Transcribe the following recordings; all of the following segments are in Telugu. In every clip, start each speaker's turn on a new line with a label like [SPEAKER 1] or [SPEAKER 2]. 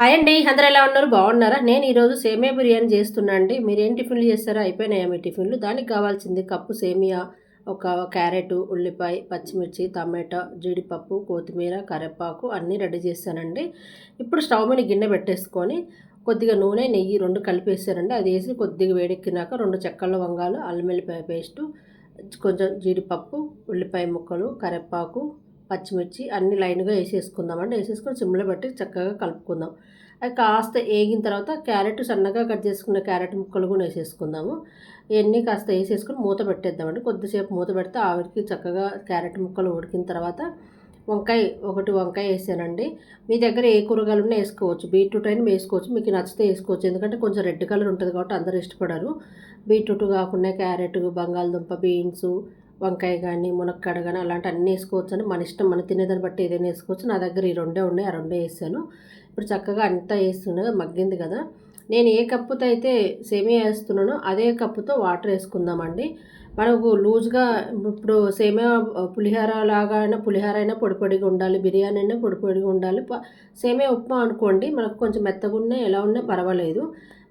[SPEAKER 1] హాయ్ అండి అందరూ ఎలా ఉన్నారు? బాగున్నారా? నేను ఈరోజు సేమియా బిర్యానీ చేస్తున్నా అండి. మీరు ఏం టిఫిన్లు చేస్తారా? అయిపోయినాయా మీ టిఫిన్లు? దానికి కావాల్సింది కప్పు సేమియా ఒక క్యారెట్ ఉల్లిపాయ పచ్చిమిర్చి టమాటా జీడిపప్పు కొత్తిమీర కరివేపాకు అన్నీ రెడీ చేశానండి ఇప్పుడు స్టవ్ మీద గిన్నె పెట్టేసుకొని కొద్దిగా నూనె నెయ్యి రెండు కలిపేసానండి అది వేసి కొద్దిగా వేడెక్కినాక రెండు చెక్కల వంగాలు అల్లం పేస్టు కొంచెం జీడిపప్పు ఉల్లిపాయ ముక్కలు కరివేపాకు పచ్చిమిర్చి అన్ని లైన్గా వేసేసుకుందామండి. వేసేసుకొని సిమ్లో పెట్టి చక్కగా కలుపుకుందాం. అది కాస్త వేగిన తర్వాత క్యారెట్ సన్నగా కట్ చేసుకున్న క్యారెట్ ముక్కలు కూడా వేసేసుకుందాము. ఇవన్నీ కాస్త వేసేసుకొని మూత పెట్టేద్దామండి. కొద్దిసేపు మూత పెడితే ఆవిరికి చక్కగా క్యారెట్ ముక్కలు ఉడికిన తర్వాత వంకాయ ఒకటి వంకాయ వేసానండి. మీ దగ్గర ఏ కూరగాయలు ఉన్నా వేసుకోవచ్చు. బీట్రూట్ అయినా వేసుకోవచ్చు. మీకు నచ్చితే వేసుకోవచ్చు. ఎందుకంటే కొంచెం రెడ్ కలర్ ఉంటుంది కాబట్టి అందరూ ఇష్టపడరు. బీట్రూట్ కాకుండా క్యారెట్ బంగాళదుంప బీన్స్ వంకాయ కానీ మునక్కాడ కానీ అలాంటి అన్నీ వేసుకోవచ్చు అని మన ఇష్టం మన తినేదాన్ని బట్టి ఏదైనా వేసుకోవచ్చు. నా దగ్గర ఈ రెండే ఉన్నాయి. ఆ రెండే వేసాను. ఇప్పుడు చక్కగా అంతా వేస్తున్నా మగ్గింది కదా. నేను ఏ కప్పుతో అయితే సేమియా వేస్తున్నానో అదే కప్పుతో వాటర్ వేసుకుందామండి. మనకు లూజ్గా ఇప్పుడు సేమియా పులిహోర లాగా అయినా పులిహోర అయినా పొడి పొడిగా ఉండాలి. బిర్యానీ అయినా పొడి పొడిగా ఉండాలి. సేమియా ఉప్మా అనుకోండి మనకు కొంచెం మెత్తగా ఉన్నా ఎలా ఉన్నా పర్వాలేదు.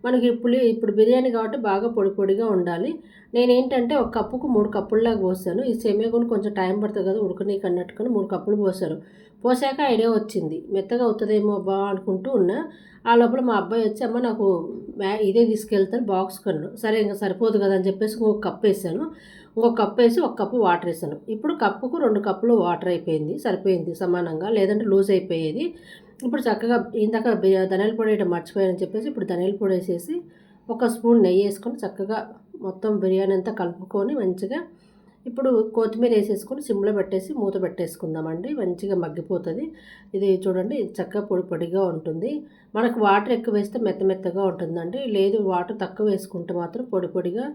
[SPEAKER 1] మనకి పులి ఇప్పుడు బిర్యానీ కాబట్టి బాగా పొడి పొడిగా ఉండాలి. నేనేంటంటే ఒక కప్పుకు మూడు కప్పుల్లాగా పోసాను. ఈ సేమియా కూడా కొంచెం టైం పడుతుంది కదా ఉడకనీకి అన్నట్టుకొని మూడు కప్పులు పోసాను. పోసాక ఐడియా వచ్చింది. మెత్తగా అవుతుందేమో బా అనుకుంటూ ఉన్నా. ఆ లోపల మా అబ్బాయి వచ్చి అమ్మ నాకు ఇదే తీసుకెళ్తాను బాక్స్ కన్ను సరే ఇంకా సరిపోదు కదా అని చెప్పేసి ఇంకొక కప్పు వేసాను. ఇంకొక కప్పు వేసి ఒక కప్పు వాటర్ వేసాను. ఇప్పుడు కప్పుకు రెండు కప్పులు వాటర్ అయిపోయింది సరిపోయింది సమానంగా. లేదంటే లూజ్ అయిపోయేది. ఇప్పుడు చక్కగా ఇందాక ధనియాల పొడి వేయడం మర్చిపోయానని చెప్పేసి ఇప్పుడు ధనియాల పొడి వేసేసి ఒక స్పూన్ నెయ్యి వేసుకొని చక్కగా మొత్తం బిర్యానీ అంతా కలుపుకొని మంచిగా ఇప్పుడు కొత్తిమీర వేసేసుకొని సిమ్లో పెట్టేసి మూత పెట్టేసుకుందామండి. మంచిగా మగ్గిపోతుంది. ఇది చూడండి చక్కగా పొడి పొడిగా ఉంటుంది. మనకు వాటర్ ఎక్కువ వేస్తే మెత్త మెత్తగా ఉంటుందండి. లేదు వాటర్ తక్కువ వేసుకుంటే మాత్రం పొడి పొడిగా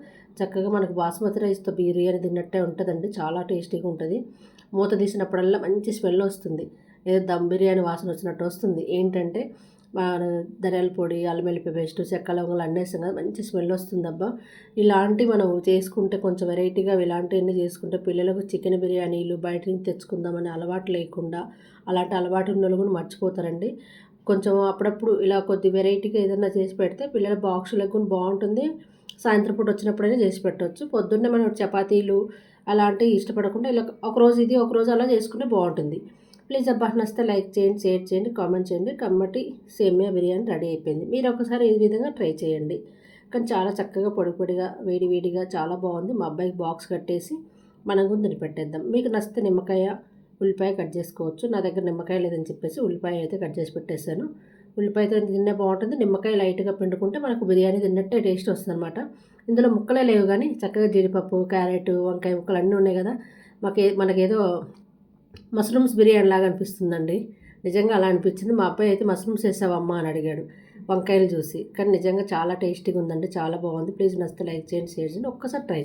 [SPEAKER 1] చక్కగా మనకు బాస్మతి రైస్తో బిర్యానీ తిన్నట్టే ఉంటుందండి. చాలా టేస్టీగా ఉంటుంది. మూత తీసినప్పుడల్లా మంచి స్మెల్ వస్తుంది. ఏదో దమ్ బిర్యానీ వాసన వచ్చినట్టు వస్తుంది. ఏంటంటే ధనియాల పొడి అల్లం వెల్లిపాయ పేస్ట్ చెక్క లవంగాలు అన్నేసాం కదా మంచి స్మెల్ వస్తుంది అబ్బా ఇలాంటివి మనం చేసుకుంటే కొంచెం వెరైటీగా ఇలాంటివన్నీ చేసుకుంటే పిల్లలకు చికెన్ బిర్యానీలు బయట నుంచి తెచ్చుకుందామని అలవాటు లేకుండా అలాంటి అలవాటు ఉన్న కూడా మర్చిపోతారండి. కొంచెం అప్పుడప్పుడు ఇలా కొద్ది వెరైటీగా ఏదైనా చేసి పెడితే పిల్లల బాక్సులకు బాగుంటుంది. సాయంత్రం పూట వచ్చినప్పుడైనా చేసి పెట్టవచ్చు పొద్దున్నే మనం చపాతీలు అలాంటివి ఇష్టపడకుండా ఇలా ఒకరోజు ఇది ఒకరోజు అలా చేసుకుంటే బాగుంటుంది. ప్లీజ్ అబ్బా నచ్చితే లైక్ చేయండి షేర్ చేయండి కామెంట్ చేయండి. కమ్మటి సేమియా బిర్యానీ రెడీ అయిపోయింది. మీరు ఒకసారి ఈ విధంగా ట్రై చేయండి. కానీ చాలా చక్కగా పొడి పొడిగా వేడి వేడిగా చాలా బాగుంది. మా అబ్బాయికి బాక్స్ కట్టేసి మనం గుందని పెట్టేద్దాం. మీకు నచ్చితే నిమ్మకాయ ఉల్లిపాయ కట్ చేసుకోవచ్చు. నా దగ్గర నిమ్మకాయ లేదని చెప్పేసి ఉల్లిపాయ అయితే కట్ చేసి పెట్టేశాను. ఉల్లిపాయతో తిన్నే బాగుంటుంది. నిమ్మకాయ లైట్గా పిండుకుంటే మనకు బిర్యానీ తిన్నట్టే టేస్ట్ వస్తుంది అనమాట ఇందులో ముక్కలే లేవు కానీ చక్కగా జీడిపప్పు క్యారెట్ వంకాయ ముక్కలు అన్నీ ఉన్నాయి కదా. మాకే మనకేదో మష్రూమ్స్ బిర్యానీ లాగా అనిపిస్తుందండి. నిజంగా అలా అనిపించింది. మా అబ్బాయి అయితే మష్రూమ్స్ వేసావమ్మా అని అడిగాడు. వంకాయలు చూసి. కానీ నిజంగా చాలా టేస్టీగా ఉందండి చాలా బాగుంది. ప్లీజ్ నచ్చితే లైక్ చేయండి షేర్ చేయండి. ఒక్కసారి ట్రై